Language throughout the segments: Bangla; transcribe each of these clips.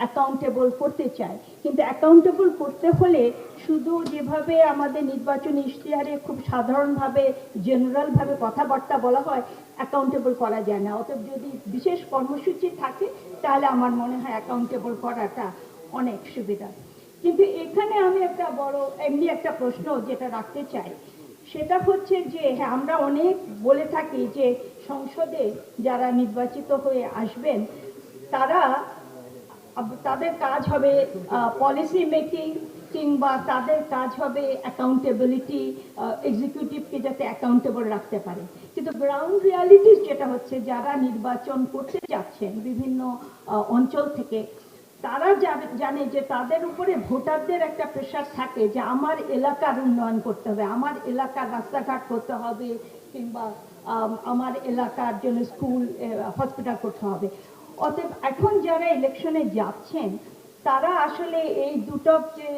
অ্যাকাউন্টেবল করতে চায়। কিন্তু অ্যাকাউন্টেবল করতে হলে শুধু যেভাবে আমাদের নির্বাচন ইশতেহারে খুব সাধারণভাবে, জেনারেলভাবে কথাবার্তা বলা হয় অ্যাকাউন্টেবল করা যায় না। অতএব যদি বিশেষ কর্মসূচি থাকে, তাহলে আমার মনে হয় অ্যাকাউন্টেবল করাটা অনেক সুবিধা। কিন্তু এখানে আমি একটা বড়, এমনি একটা প্রশ্ন যেটা রাখতে চাই। সেটা হচ্ছে যে হ্যাঁ আমরা অনেক বলে থাকি যে সংসদে যারা নির্বাচিত হয়ে আসবেন, তারা তাদের কাজ হবে পলিসি মেকিং কিংবা তাদের কাজ হবে অ্যাকাউন্টেবিলিটি এক্সিকিউটিভকে যাতে অ্যাকাউন্টেবল রাখতে পারে। কিন্তু গ্রাউন্ড রিয়ালিটিস যেটা হচ্ছে, যারা নির্বাচন করতে যাচ্ছেন বিভিন্ন অঞ্চল থেকে, তারা জানে- যে তাদের উপরে ভোটারদের একটা প্রেশার থাকে যে আমার এলাকার উন্নয়ন করতে হবে, আমার এলাকার রাস্তাঘাট করতে হবে কিংবা আমার এলাকার জন্য স্কুল হসপিটাল করতে হবে। অতএব এখন যারা ইলেকশনে যাচ্ছেন, তারা আসলে এই দুটো যে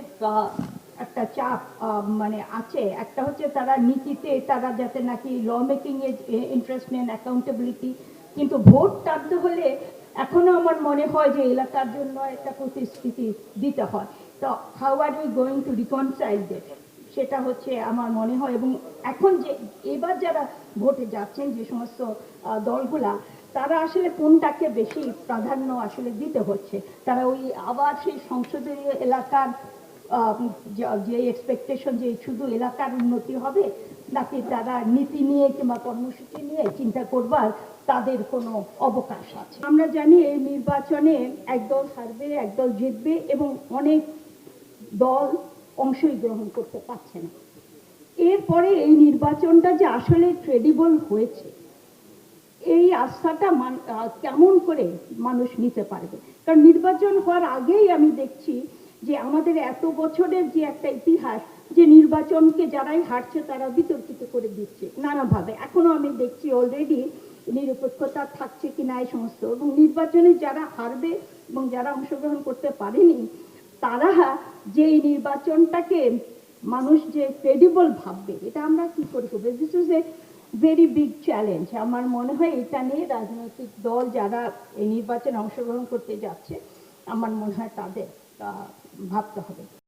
একটা চাপ মানে আছে। একটা হচ্ছে তারা নীতিতে তারা যাতে নাকি ল মেকিং এ ইন্টারেস্ট নেন অ্যাকাউন্টেবিলিটি কিন্তু ভোট টানতে হলে এখনও আমার মনে হয় যে এলাকার জন্য একটা প্রতিশ্রুতি দিতে হয়। তো how are we going to reconcile this সেটা হচ্ছে আমার মনে হয়। এবং এখন যে, এবার যারা ভোটে যাচ্ছেন যে সমস্ত দলগুলা তারা আসলে কোনটাকে বেশি প্রাধান্য আসলে দিতে হচ্ছে? তারা ওই আবার সেই সংসদীয় এলাকার যে এক্সপেকটেশন যে শুধু এলাকার উন্নতি হবে, নাকি তারা নীতি নিয়ে কিংবা কর্মসূচি নিয়ে চিন্তা করবার তাদের কোনো অবকাশ আছে? আমরা জানি এই নির্বাচনে একদল হারবে, একদল জিতবে এবং অনেক দল অংশই গ্রহণ করতে পারছে না। এরপরে এই নির্বাচনটা যে আসলে ক্রেডিবল হয়েছে এই আস্থাটা মান কেমন করে মানুষ নিতে পারবে? কারণ নির্বাচন হওয়ার আগেই আমি দেখছি যে আমাদের এত বছরের যে একটা ইতিহাস, যে নির্বাচনকে যারাই হারছে তারা বিতর্কিত করে দিচ্ছে নানাভাবে। এখনও আমি দেখছি অলরেডি নিরপেক্ষতা থাকছে কিনা এই সমস্ত। এবং নির্বাচনে যারা হারবে এবং যারা অংশগ্রহণ করতে পারেনি, তারা যে এই নির্বাচনটাকে মানুষ যে ক্রেডিবল ভাববে, এটা আমরা কি করে করব? This is a very big challenge আমার মনে হয় এটা নিয়ে রাজনৈতিক দল যারা এই নির্বাচনে অংশগ্রহণ করতে যাচ্ছে, আমার মনে হয় তাদের ভাবতে হবে।